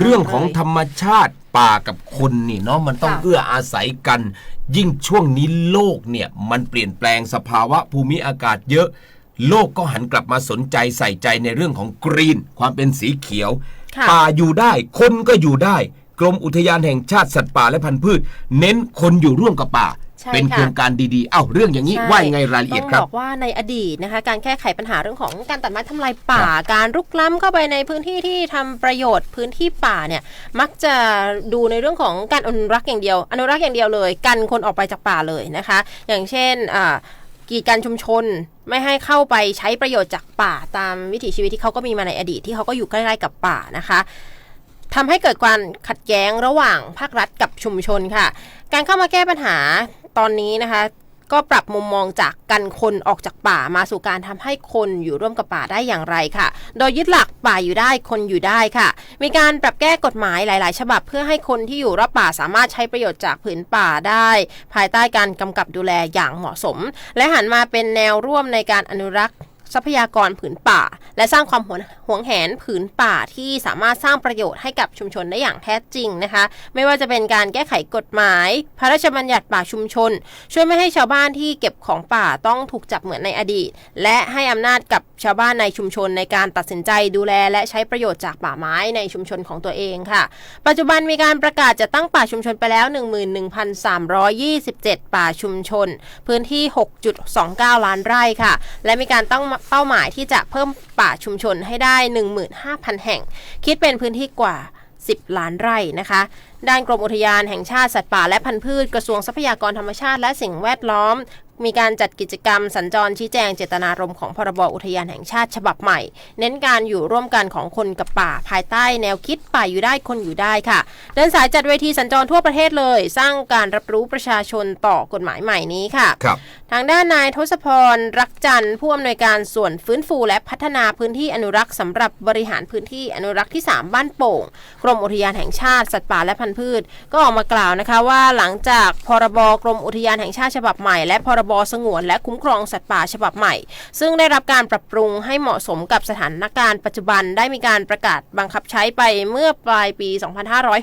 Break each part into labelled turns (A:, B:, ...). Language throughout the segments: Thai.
A: เรื่องของ
B: เลย
A: ธรรมชาติป่ากับคนนี่เนาะมันต้อง
B: ค่ะ
A: เอื้ออาศัยกัน ยิ่งช่วงนี้โลกเนี่ยมันเปลี่ยนแปลงสภาวะภูมิอากาศเยอะ โลกก็หันกลับมาสนใจใส่ใจในเรื่องของกรีน ความเป็นสีเขียว
B: ค่ะ
A: ป่าอยู่ได้ คนก็อยู่ได้ กรมอุทยานแห่งชาติสัตว์ป่าและพันธุ์พืช เน้นคนอยู่ร่วมกับป่า
B: ใช่
A: เป็น
B: ค่ะ
A: โครงการดีๆ เอ้าเรื่องอย่างนี้
B: ใช่
A: ว่ายังไงรายละเอียดค
B: ต้
A: รั
B: อบงบอกว่าในอดีตนะคะ การแก้ไขปัญหาเรื่องของการตัดไม้ทำลายป่า การรุกล้ำเข้าไปในพื้นที่ที่ทำประโยชน์พื้นที่ป่าเนี่ย มักจะดูในเรื่องของการอนุรักษ์อย่างเดียว อนุรักษ์อย่างเดียวเลย กันคนออกไปจากป่าเลยนะคะ อย่างเช่นอ่ากีดการชุมชนไม่ให้เข้าไปใช้ประโยชน์จากป่าตามวิถีชีวิตที่เขาก็มีมาในอดีตที่เขาก็อยู่ใกล้ๆกับป่านะคะทำให้เกิดความขัดแย้งระหว่างภาครัฐกับชุมชนค่ะ การเข้ามาแก้ปัญหา ตอนนี้นะคะ ก็ปรับมุมมองจากกันคนออกจากป่ามาสู่การทำให้คนอยู่ร่วมกับป่าได้อย่างไรค่ะ โดยยึดหลักป่าอยู่ได้คนอยู่ได้ค่ะ มีการปรับแก้กฎหมายหลาย ๆ ฉบับเพื่อให้คนที่อยู่รอบป่าสามารถใช้ประโยชน์จากผืนป่าได้ ภายใต้การกำกับดูแลอย่างเหมาะสม และหันมาเป็นแนวร่วมในการอนุรักษ์ ทรัพยากรผืนป่า และสร้างความหวงหวงแหนผืนป่าที่สามารถสร้างประโยชน์ให้กับชุมชนได้อย่างแท้จริงนะคะ ไม่ว่าจะเป็นการแก้ไขกฎหมาย พระราชบัญญัติป่าชุมชน ช่วยไม่ให้ชาวบ้านที่เก็บของป่าต้องถูกจับเหมือนในอดีต และให้อำนาจกับชาวบ้านในชุมชนในการตัดสินใจดูแล และใช้ประโยชน์จากป่าไม้ในชุมชนของตัวเองค่ะ ปัจจุบันมีการประกาศจะตั้งป่าชุมชนไปแล้ว 11,327 ป่าชุมชน พื้นที่ 6.29 ล้านไร่ค่ะ และมีการตั้งเป้าหมายที่จะเพิ่มป่าชุมชนให้ได้ 15,000 แห่ง คิดเป็นพื้นที่กว่า 10 ล้านไร่นะคะ ด้านกรมอุทยานแห่งชาติสัตว์ป่าและพันธุ์พืชกระทรวงทรัพยากรธรรมชาติและสิ่งแวดล้อม มีการจัดกิจกรรมสัญจรชี้แจงเจตนารมณ์ของพรบอุทยานแห่งชาติฉบับใหม่ เน้นการอยู่ร่วมกันของคนกับป่าภายใต้แนวคิดป่าอยู่ได้คนอยู่ได้ค่ะ เดินสายจัดเวทีสัญจรทั่วประเทศเลย สร้างการรับรู้ประชาชนต่อกฎหมายใหม่นี้ค่ะ
A: ครับ
B: ทางด้านนายทศพรรักจันทร์ผู้อำนวยการส่วนฟื้นฟูและพัฒนาพื้นที่อนุรักษ์สำหรับบริหารพื้นที่อนุรักษ์ที่ 3 บ้านโป่ง กรมอุทยานแห่งชาติสัตว์ป่าและพันธุ์พืช ก็ออกมากล่าวนะคะว่าหลังจากพรบกรมอุทยานแห่งชาติฉบับใหม่ และพรบสงวนและคุ้มครองสัตว์ป่าฉบับใหม่ ซึ่งได้รับการปรับปรุงให้เหมาะสมกับสถานการณ์ปัจจุบันได้มีการประกาศบังคับใช้ไปเมื่อปลายปี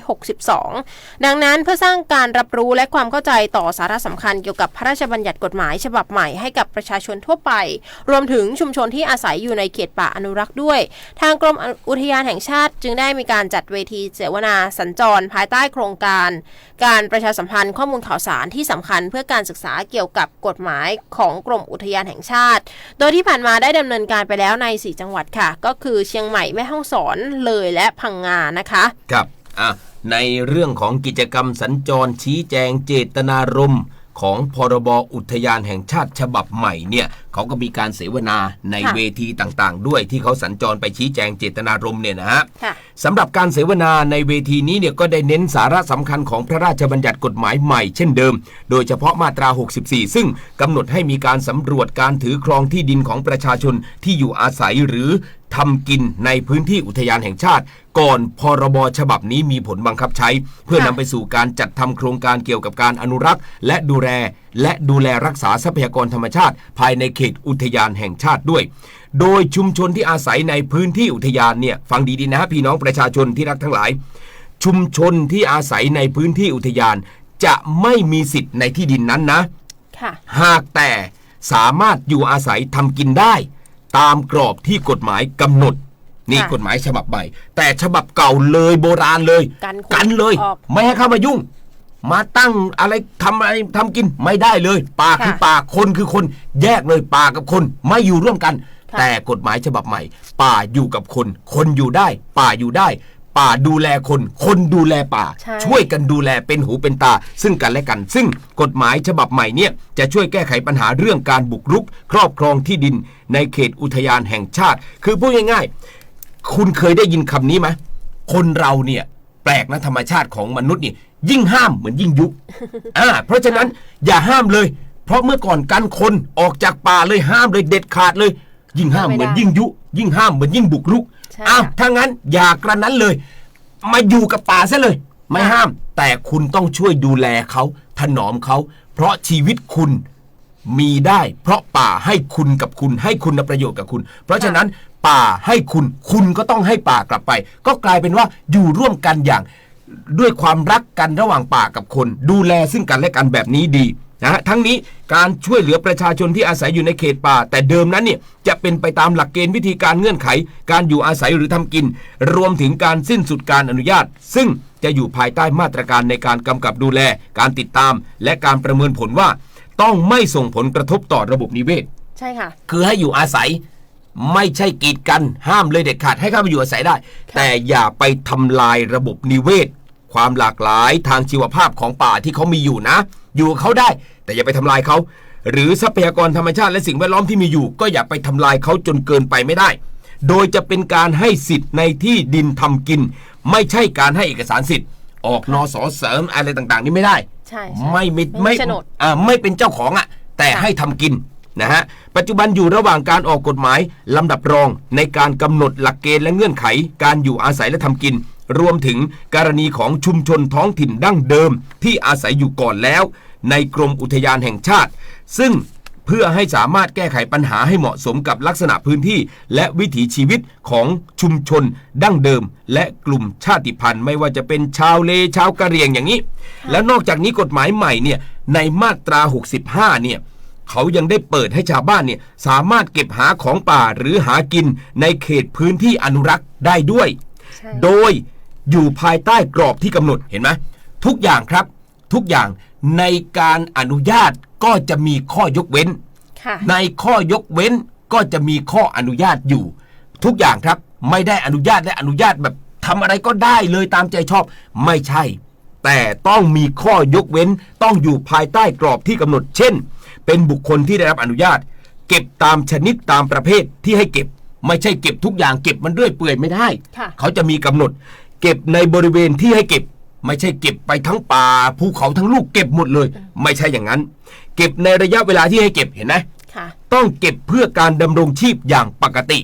B: 2562 ดังนั้นเพื่อสร้างการรับรู้และความเข้าใจต่อสาระสำคัญเกี่ยวกับพระราชบัญญัติกฎหมายฉบับใหม่ให้กับประชาชนทั่วไป รวมถึงชุมชนที่อาศัยอยู่ในเขตป่าอนุรักษ์ด้วย ทางกรมอุทยานแห่งชาติ จึงได้มีการจัดเวทีเสวนาสัญจรภายใต้โครงการ การประชาสัมพันธ์ข้อมูลข่าวสารที่สำคัญเพื่อการศึกษาเกี่ยวกับกฎหมายของกรมอุทยานแห่งชาติ โดยที่ผ่านมาได้ดำเนินการไปแล้วใน 4 จังหวัดค่ะ ก็คือเชียงใหม่แม่ฮ่องสอนเลยและพังงานะคะ
A: ครับอะในเรื่องของกิจกรรมสัญจรชี้แจงเจตนารมณ์ ของพรบอุทยานแห่งชาติฉบับใหม่เนี่ยเขาก็มีการเสวนาใน
B: ค่ะ
A: เวทีต่างๆ ด้วยที่เขาสัญจรไปชี้แจงเจตนารมณ์เนี่ยนะฮะ
B: ค่ะ
A: สำหรับการเสวนาในเวทีนี้เนี่ยก็ได้เน้นสาระสำคัญของพระราชบัญญัติกฎหมายใหม่เช่นเดิม โดยเฉพาะมาตรา 64 ซึ่งกำหนดให้มีการสำรวจการถือครองที่ดินของประชาชนที่อยู่อาศัยหรือ ทำกินในพื้นที่อุทยานแห่งชาติ ก่อนพรบฉบับนี้มีผลบังคับใช้ เพื่อนำไปสู่การจัดทำโครงการเกี่ยวกับการอนุรักษ์ และดูแลและดูแลรักษาทรัพยากรธรรมชาติ ภายในเขตอุทยานแห่งชาติด้วย โดยชุมชนที่อาศัยในพื้นที่อุทยานเนี่ยฟังดีๆนะพี่น้องประชาชนที่รักทั้งหลาย ชุมชนที่อาศัยในพื้นที่อุทยาน จะไม่มีสิทธิ์ในที่ดินนั้นนะ
B: ค่ะ
A: หากแต่สามารถอยู่อาศัยทำกินได้ ตามกรอบที่กฎหมายกำหนด นี่
B: ค่ะ
A: กฎหมายฉบับใหม่แต่ฉบับเก่าเลยโบราณเลย
B: กันคน
A: กันเลย
B: ออก
A: ไม่ให้เข้ามายุ่ง มาตั้งอะไรทำอะไรทำกินไม่ได้เลย ป่า
B: ค่ะ
A: คือป่าคนคือคน แยกเลยป่ากับคนไม่อยู่ร่วมกัน
B: ค่ะ
A: แต่กฎหมายฉบับใหม่ ป่าอยู่กับคน คนอยู่ได้ ป่าอยู่ได้ ป่าดูแลคน คนดูแลป่า
B: ใช่
A: ช่วยกันดูแลเป็นหูเป็นตา ซึ่งกันและกัน ซึ่งกฎหมายฉบับใหม่เนี่ยจะช่วยแก้ไขปัญหาเรื่องการบุกรุก ครอบครองที่ดิน ในเขตอุทยานแห่งชาติ คือพูดง่ายๆ คุณเคยได้ยินคำนี้ไหมคนเราเนี่ยแปลกนะธรรมชาติของมนุษย์นี่ยิ่งห้ามเหมือนยิ่งยุอ่าเพราะฉะนั้นอย่าห้ามเลย เพราะเมื่อก่อนกันคนออกจากป่าเลยห้ามเลยเด็ดขาดเลย ยิ่งห้าม
B: ไม่ได้
A: เหมือนยิ่งยุ ยิ่งห้ามเหมือนยิ่งบุกรุก
B: ใช่
A: อ้าวถ้างั้นอย่ากระนั้นเลย มาอยู่กับป่าซะเลย ไม่
B: ค่ะ
A: ห้าม แต่คุณต้องช่วยดูแลเขาถนอมเขา เพราะชีวิตคุณมีได้ เพราะป่าให้คุณกับคุณ ให้คุณประโยชน์กับคุณ เพราะฉะนั้นป่าให้คุณคุณก็ต้องให้ป่ากลับไป ก็กลายเป็นว่าอยู่ร่วมกันอย่าง ด้วยความรักกันระหว่างป่ากับคน ดูแลซึ่งกันและกันแบบนี้ดี นะฮะทั้งนี้การช่วยเหลือประชาชนที่อาศัยอยู่ในเขตป่า แต่เดิมนั้นเนี่ยจะเป็นไปตามหลักเกณฑ์วิธีการเงื่อนไข การอยู่อาศัยหรือทำกิน รวมถึงการสิ้นสุดการอนุญาต ซึ่งจะอยู่ภายใต้มาตรการในการกำกับดูแล การติดตาม และการประเมินผลว่า ต้องไม่ส่งผลกระทบต่อระบบนิเวศ
B: ใช่ค่ะ
A: คือให้อยู่อาศัยไม่ใช่กีดกันห้ามเลยเด็ดขาดให้เข้าไปอยู่อาศัยได้ แต่อย่าไปทำลายระบบนิเวศ ความหลากหลายทางชีวภาพของป่าที่เขามีอยู่นะ อยู่กับเขาได้ แต่อย่าไปทำลายเขา หรือทรัพยากรธรรมชาติและสิ่งแวดล้อมที่มีอยู่ ก็อย่าไปทำลายเขาจนเกินไปไม่ได้ โดยจะเป็นการให้สิทธิ์ในที่ดินทำกิน ไม่ใช่การให้เอกสารสิทธิ์ ออกนอสอเสริมอะไรต่างๆ นี่ไม่ได้
B: ใช่ใช่
A: ไม่ไม่
B: ไม่
A: ไม่
B: มีโฉนด
A: อ่าไม่เป็นเจ้าของอะ แต่
B: ค่ะ
A: ให้ทำกินนะฮะปัจจุบันอยู่ระหว่างการออกกฎหมาย ลำดับรองในการกำหนดหลักเกณฑ์และเงื่อนไข การอยู่อาศัยและทำกิน รวมถึงกรณีของชุมชนท้องถิ่นดั้งเดิมที่อาศัยอยู่ก่อนแล้ว ในกรมอุทยานแห่งชาติ ซึ่งเพื่อให้สามารถแก้ไขปัญหาให้เหมาะสมกับลักษณะพื้นที่ และวิถีชีวิตของชุมชน ดั้งเดิม และกลุ่มชาติพันธุ์ ไม่ว่าจะเป็นชาวเลชาวกะเหรี่ยงอย่างนี้ แล้วนอกจากนี้กฎหมายใหม่เนี่ยในมาตรา 65 เนี่ยเขายังได้เปิดให้ชาวบ้านเนี่ยสามารถเก็บหาของป่าหรือหากินในเขตพื้นที่อนุรักษ์ได้ด้วย
B: ใช่
A: โดยอยู่ภายใต้กรอบที่กำหนดเห็นไหมทุกอย่างครับ ทุกอย่าง ในการอนุญาตก็จะมีข้อยกเว้น
B: ค่ะ
A: ในข้อยกเว้นก็จะมีข้ออนุญาตอยู่ ทุกอย่างครับไม่ได้อนุญาตและอนุญาตแบบทำอะไรก็ได้เลยตามใจชอบไม่ใช่ แต่ต้องมีข้อยกเว้นต้องอยู่ภายใต้กรอบที่กำหนด เช่น เป็นบุคคลที่ได้รับอนุญาต เก็บตามชนิดตามประเภทที่ให้เก็บ ไม่ใช่เก็บทุกอย่างเก็บมันเรื่อยเปื่อยไม่ได้
B: ค่ะ
A: เขาจะมีกำหนด เก็บในบริเวณที่ให้เก็บ ไม่ใช่เก็บไปทั้งป่าภูเขาทั้งลูกเก็บหมดเลย ไม่ใช่อย่างนั้น เก็บในระยะเวลาที่ให้เก็บเห็นไหม
B: ค่ะ
A: ต้องเก็บเพื่อการดำรงชีพอย่างปกติ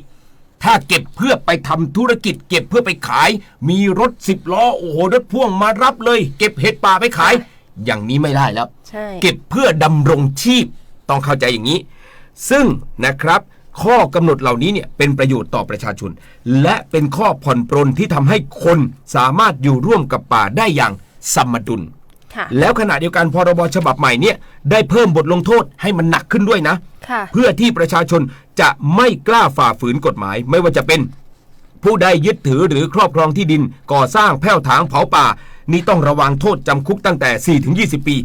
A: ถ้าเก็บเพื่อไปทำธุรกิจ เก็บเพื่อไปขาย มีรถสิบล้อโอ้โหรถพ่วงมารับเลย เก็บเห็ดป่าไปขาย อย่างนี้ไม่ได้แล้ว
B: ใช่
A: เก็บเพื่อดำรงชีพต้องเข้าใจอย่างนี้ ซึ่งนะครับ ข้อกำหนดเหล่านี้เนี่ยเป็นประโยชน์ต่อประชาชน และเป็นข้อผ่อนปรนที่ทำให้คนสามารถอยู่ร่วมกับป่าได้อย่างสมดุล
B: ค่ะ
A: แล้วขณะเดียวกันพรบฉบับใหม่เนี่ยได้เพิ่มบทลงโทษให้มันหนักขึ้นด้วยนะ
B: ค่ะ
A: เพื่อที่ประชาชนจะไม่กล้าฝ่าฝืนกฎหมาย ไม่ว่าจะเป็น ผู้ใดยึดถือหรือครอบครองที่ดิน ก่อสร้างแผ่วถางเผาป่า นี่ต้องระวังโทษจำคุกตั้งแต่4ถึง20 ปี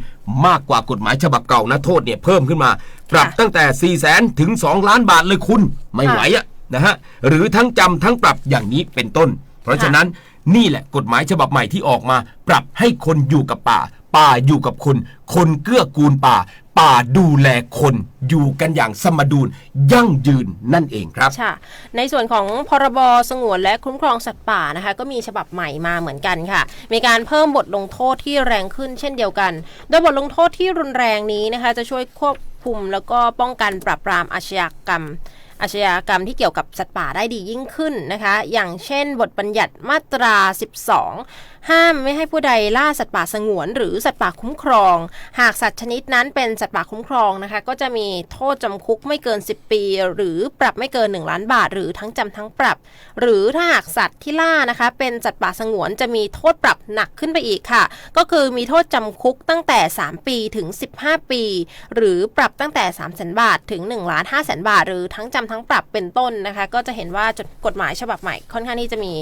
A: มากกว่ากฎหมายฉบับเก่านะโทษเนี่ยเพิ่มขึ้นมา ปรับตั้งแต่4 0 0แสนถึง 2 ล้านบาทเลยคุณไม่ไหวอะนะฮะหรือทั้งจำทั้งปรับอย่างนี้เป็นต้น เพราะฉะนั้นนี่แหละกฎหมายฉบับใหม่ที่ออกมา ปรับให้คนอยู่กับป่า ป่าอยู่กับคน คนเกื้อกูลป่า ป่าดูแลคนอยู่กันอย่างสมดุลยั่งยืนนั่นเองครับ
B: ค่ะ ในส่วนของพรบสงวนและคุ้มครองสัตว์ป่านะคะ ก็มีฉบับใหม่มาเหมือนกันค่ะ มีการเพิ่มบทลงโทษที่แรงขึ้นเช่นเดียวกัน โดยบทลงโทษที่รุนแรงนี้นะคะ จะช่วยควบคุมแล้วก็ป้องกันปราบปรามอาชญากรรม อาชญากรรมที่เกี่ยวกับสัตว์ป่าได้ดียิ่งขึ้นนะคะ อย่างเช่น บทบัญญัติมาตรา 12 ห้ามไม่ให้ผู้ใดล่าสัตว์ป่าสงวน หรือสัตว์ป่าคุ้มครอง หากสัตว์ชนิดนั้นเป็นสัตว์ป่าคุ้มครองนะคะ ก็จะมีโทษจำคุกไม่เกิน 10 ปี หรือปรับไม่เกิน 1 ล้านบาท หรือทั้งจำทั้งปรับ หรือถ้าหากสัตว์ที่ล่านะคะ เป็นสัตว์ป่าสงวนจะมีโทษปรับหนักขึ้นไปอีกค่ะ ก็คือมีโทษจำคุกตั้งแต่ 3 ปีถึง 15 ปี หรือปรับตั้งแต่3 0 0 0 0 0 บาทถึง1ล้าน5แสนบาท หรือทั้งจำทั้งทั้งปรับเป็นต้นนะคะ ก็จะเห็นว่ากฎหมายฉบับใหม่ค่อนข้างที่จะมี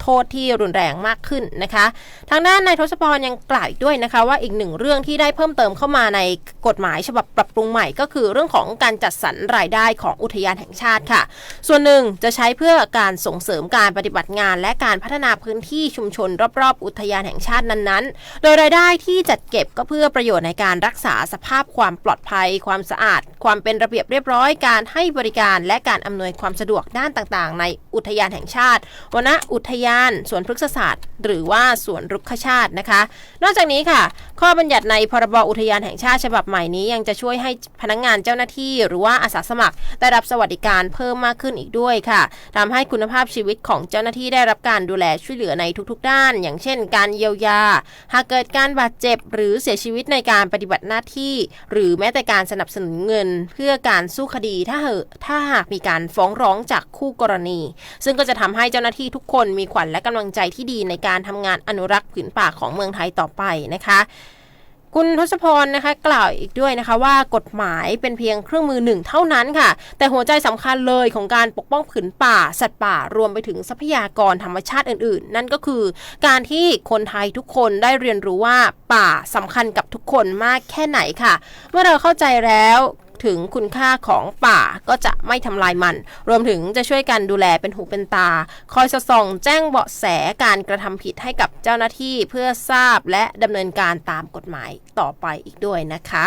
B: โทษที่รุนแรงมากขึ้นนะคะ ทางด้านนายทศพรยังกล่าวอีกด้วยนะคะว่าอีกหนึ่งเรื่องที่ได้เพิ่มเติมเข้ามาในกฎหมายฉบับปรับปรุงใหม่ ก็คือเรื่องของการจัดสรรรายได้ของอุทยานแห่งชาติค่ะ ส่วนหนึ่งจะใช้เพื่อการส่งเสริมการปฏิบัติงาน และการพัฒนาพื้นที่ชุมชน รอบๆ อุทยานแห่งชาตินั้นๆ โดยรายได้ที่จัดเก็บก็เพื่อประโยชน์ในการรักษาสภาพความปลอดภัย ความสะอาด ความเป็นระเบียบเรียบร้อย การให้บริการและการอำนวยความสะดวกด้านต่างๆ ในอุทยานแห่งชาติวนอุทยานสวนพฤกษศาสตร์ หรือว่าสวนรุกขชาตินะคะ นอกจากนี้ค่ะ ข้อบัญญัติในพรบอุทยานแห่งชาติฉบับใหม่นี้ ยังจะช่วยให้พนักงานเจ้าหน้าที่ หรือว่าอาสาสมัครได้รับสวัสดิการเพิ่มมากขึ้นอีกด้วยค่ะทำให้คุณภาพชีวิตของเจ้าหน้าที่ได้รับการดูแลช่วยเหลือในทุกๆ ด้าน อย่างเช่น การเยียวยา หากเกิดการบาดเจ็บ หรือเสียชีวิตในการปฏิบัติหน้าที่ หรือแม้แต่การสนับสนุนเงิน เพื่อการสู้คดีถ้าเหอถ้าหากมีการฟ้องร้องจากคู่กรณี ซึ่งก็จะทำให้เจ้าหน้าที่ทุกคนมีขวัญและกำลังใจที่ดีในการทำงานอนุรักษ์ผืนป่าของเมืองไทยต่อไปนะคะคุณทศพรนะคะกล่าวอีกด้วยนะคะว่ากฎหมายเป็นเพียงเครื่องมือหนึ่งเท่านั้นค่ะ แต่หัวใจสำคัญเลยของการปกป้องผืนป่า สัตว์ป่ารวมไปถึงทรัพยากรธรรมชาติอื่น ๆ นั่นก็คือ การที่คนไทยทุกคนได้เรียนรู้ว่าป่าสำคัญกับทุกคนมากแค่ไหนค่ะ เมื่อเราเข้าใจแล้ว ถึงคุณค่าของป่าก็จะไม่ทำลายมัน รวมถึงจะช่วยกันดูแลเป็นหูเป็นตา คอยสส่องแจ้งเบาะแสการกระทำผิดให้กับเจ้าหน้าที่เพื่อทราบและดำเนินการตามกฎหมายต่อไปอีกด้วยนะคะ